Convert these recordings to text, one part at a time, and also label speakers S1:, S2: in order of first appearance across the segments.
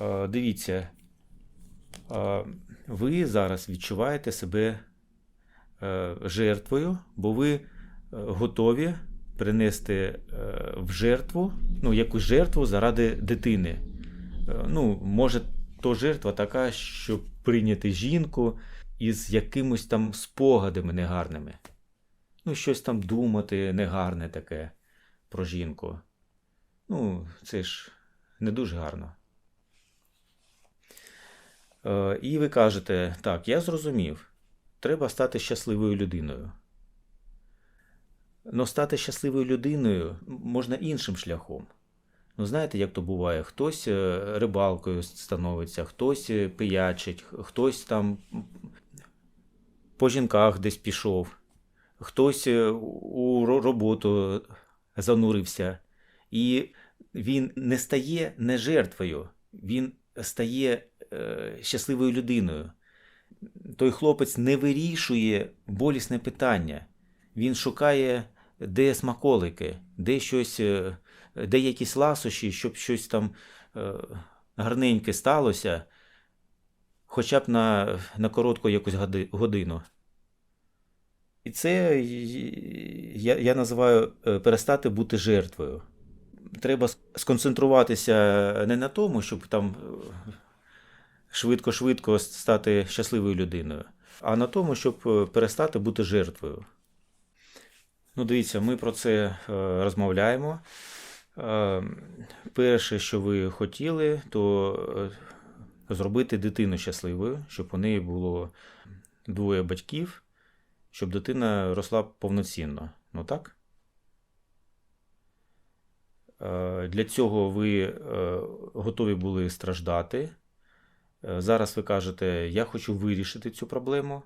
S1: Е, Дивіться, е, ви зараз відчуваєте себе е, жертвою, бо ви готові принести в жертву, ну, якусь жертву заради дитини. Ну, може, то жертва така, щоб прийняти жінку із якимось там спогадами негарними. Ну, щось там думати негарне таке про жінку. Ну, це ж не дуже гарно. Е, і ви кажете, так, я зрозумів, треба стати щасливою людиною. Но стати щасливою людиною можна іншим шляхом. Ну, знаєте, як то буває? Хтось е, рибалкою становиться, хтось е, пиячить, хтось там по жінках десь пішов, хтось у роботу занурився. І він не стає не жертвою, він стає щасливою людиною. Той хлопець не вирішує болісне питання. Він шукає, де смаколики, де щось, е, де якісь ласощі, щоб щось там е, гарненьке сталося, хоча б на, на коротку якусь годину. І це я, я називаю е, перестати бути жертвою. Треба сконцентруватися не на тому, щоб там е, швидко-швидко стати щасливою людиною, а на тому, щоб е, перестати бути жертвою. Ну, дивіться, ми про це е, розмовляємо. Е, Перше, що ви хотіли, то зробити дитину щасливою, щоб у неї було двоє батьків, щоб дитина росла повноцінно. Ну так? Для цього ви готові були страждати. Е, Зараз ви кажете, я хочу вирішити цю проблему,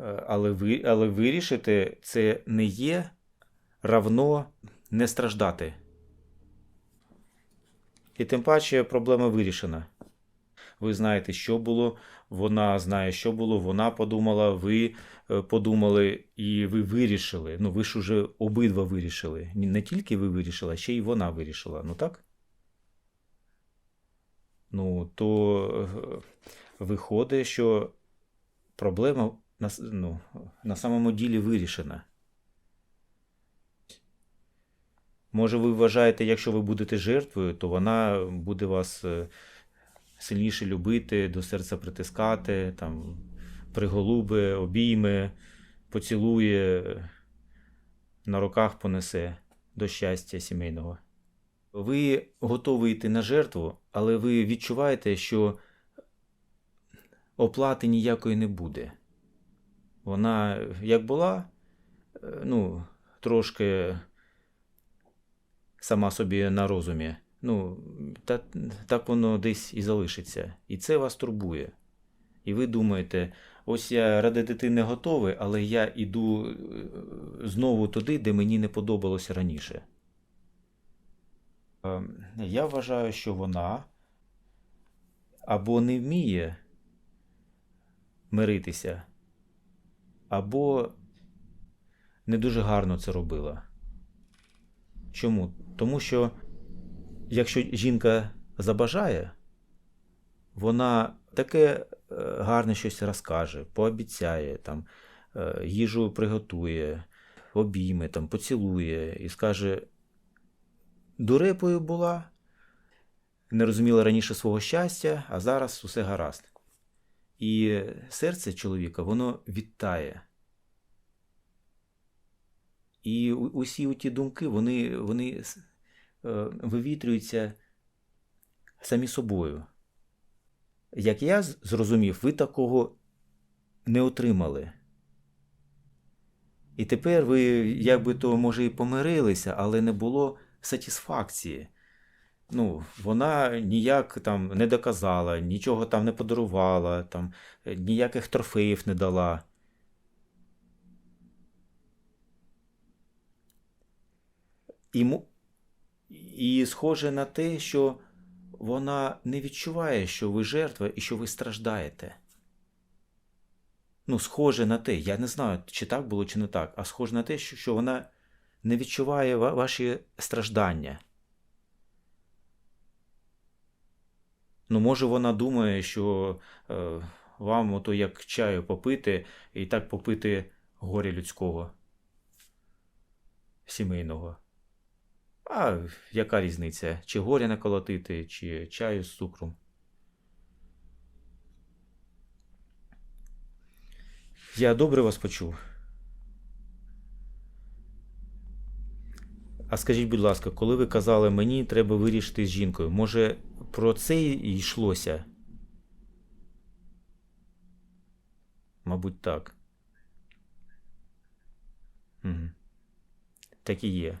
S1: Е, але, ви, але вирішити це не є равно не страждати. І тим паче проблема вирішена. Ви знаєте, що було, вона знає, що було, вона подумала, ви е, подумали, і ви вирішили. Ну, ви ж уже обидва вирішили. Не тільки ви вирішили, а ще й вона вирішила. Ну так? Ну, то е, виходить, що проблема на, ну, на самому ділі вирішена. Може, ви вважаєте, якщо ви будете жертвою, то вона буде вас е, сильніше любити, до серця притискати, там, приголуби, обійме, поцілує, е, на руках понесе до щастя сімейного. Ви готові йти на жертву, але ви відчуваєте, що оплати ніякої не буде. Вона як була, е, ну, трошки сама собі на розумі. Ну, та, так воно десь і залишиться. І це вас турбує. І ви думаєте, ось я ради дитини готовий, але я іду е, знову туди, де мені не подобалося раніше. Е, Я вважаю, що вона або не вміє миритися, або не дуже гарно це робила. Чому? Тому що якщо жінка забажає, вона таке е, гарне щось розкаже, пообіцяє, там, е, їжу приготує, обійме, там, поцілує і скаже: дурепою була, не розуміла раніше свого щастя, а зараз усе гаразд. І серце чоловіка, воно відтає. І усі ті думки, вони, вони е, вивітрюються самі собою. Як я зрозумів, ви такого не отримали. І тепер ви, якби то, може, і помирилися, але не було сатисфакції. Ну, вона ніяк там не доказала, нічого там не подарувала, там, е, ніяких трофеїв не дала. І, і схоже на те, що вона не відчуває, що ви жертва і що ви страждаєте. Ну, схоже на те, я не знаю, чи так було, чи не так, а схоже на те, що, що вона не відчуває ваші страждання. Ну, може, вона думає, що е, вам ото як чаю попити і так попити горя людського, сімейного. А яка різниця? Чи горя наколотити, чи чаю з цукром? Я добре вас почув. А скажіть, будь ласка, коли ви казали мені треба вирішити з жінкою, може про це й йшлося? Мабуть, так. Угу. Так і є.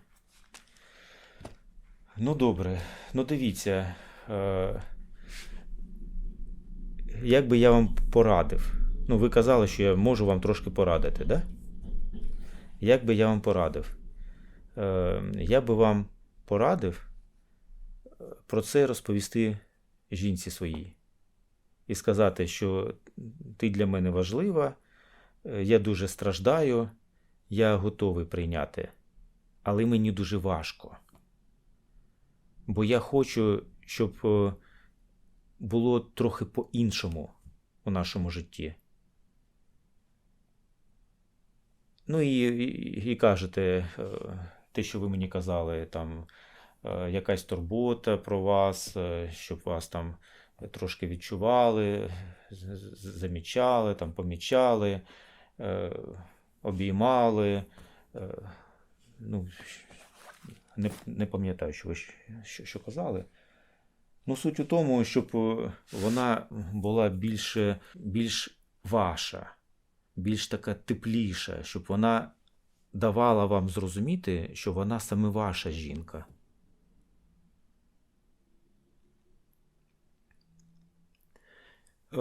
S1: Ну, добре. Ну, дивіться. Е... Як би я вам порадив? Ну, ви казали, що я можу вам трошки порадити, да? Як би я вам порадив? Е, Я би вам порадив е, про це розповісти жінці своїй. І сказати, що ти для мене важлива, е, я дуже страждаю, я готовий прийняти. Але мені дуже важко. Бо я хочу, щоб було трохи по-іншому у нашому житті. Ну і, і, і кажете, те, що ви мені казали, там е, якась турбота про вас, е, щоб вас там трошки відчували, замічали, там помічали, обіймали. Ну, не не пам'ятаю, що ви що, що казали. Ну, суть у тому, щоб вона була більш, більш ваша більш така тепліша, щоб вона давала вам зрозуміти, що вона саме ваша жінка. Е,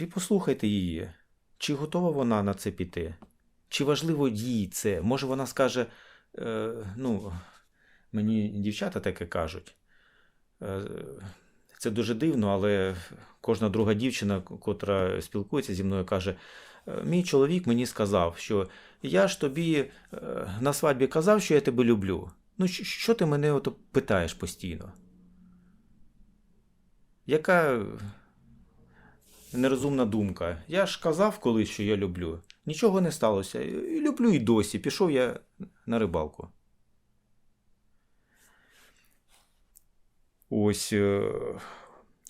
S1: ви послухайте її, чи готова вона на це піти? Чи важливо їй це? Може вона скаже, е, ну, мені дівчата таке кажуть. Е, це дуже дивно, але кожна друга дівчина, котра спілкується зі мною, каже: «Е, мій чоловік мені сказав, що я ж тобі е, на свадьбі казав, що я тебе люблю. Ну, що ти мене ото питаєш постійно? Яка нерозумна думка? Я ж казав колись, що я люблю. Нічого не сталося. Люблю і досі. Пішов я на рибалку. Ось е,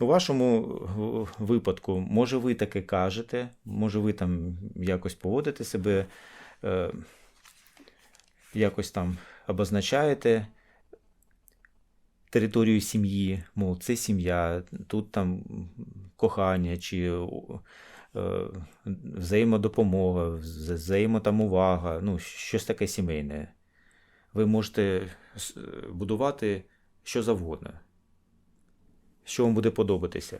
S1: у вашому випадку, може, ви таке кажете, може, ви там якось поводите себе, е, якось там обозначаєте територію сім'ї, мов, це сім'я, тут там кохання чи е, взаємодопомога, взаємо там увага, ну, щось таке сімейне. Ви можете будувати що завгодно що вам буде подобатися.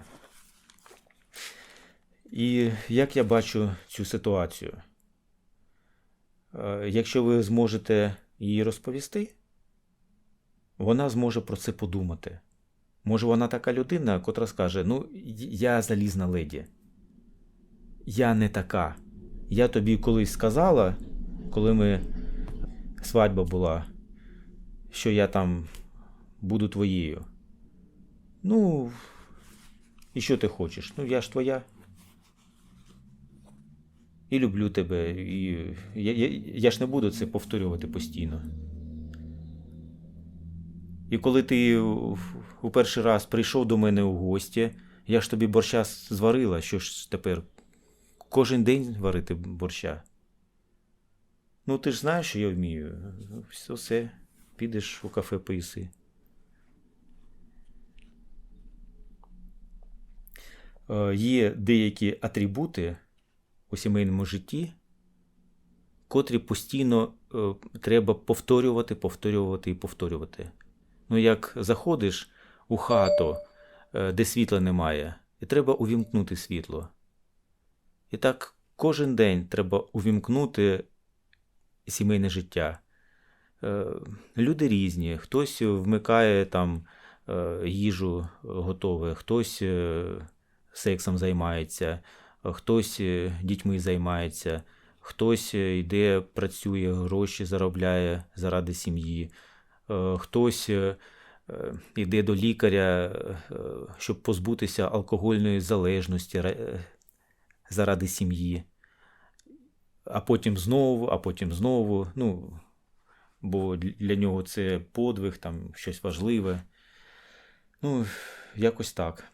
S1: І як я бачу цю ситуацію? Е, якщо ви зможете її розповісти, вона зможе про це подумати. Може, вона така людина, котра скаже: Ну, я залізна леді. Я не така. Я тобі колись сказала, коли ми свадьба була, що я там буду твоєю. Ну, і що ти хочеш? Ну, я ж твоя. І люблю тебе, і я, я, я ж не буду це повторювати постійно. І коли ти у перший раз прийшов до мене у гості, я ж тобі борща зварила, що ж тепер кожен день варити борща. Ну, ти ж знаєш, що я вмію. Все, все, підеш у кафе поїси. Є деякі атрибути у сімейному житті, котрі постійно е, треба повторювати, повторювати і повторювати. Ну, як заходиш у хату, е, де світла немає, і треба увімкнути світло. І так кожен день треба увімкнути сімейне життя. Люди різні, хтось вмикає там їжу готове, хтось сексом займається, хтось е, дітьми займається, хтось е, йде, працює, гроші заробляє заради сім'ї, е, хтось йде до лікаря, щоб позбутися алкогольної залежності заради сім'ї. А потім знову, а потім знову. Ну, бо для нього це подвиг, там щось важливе. Ну, якось так.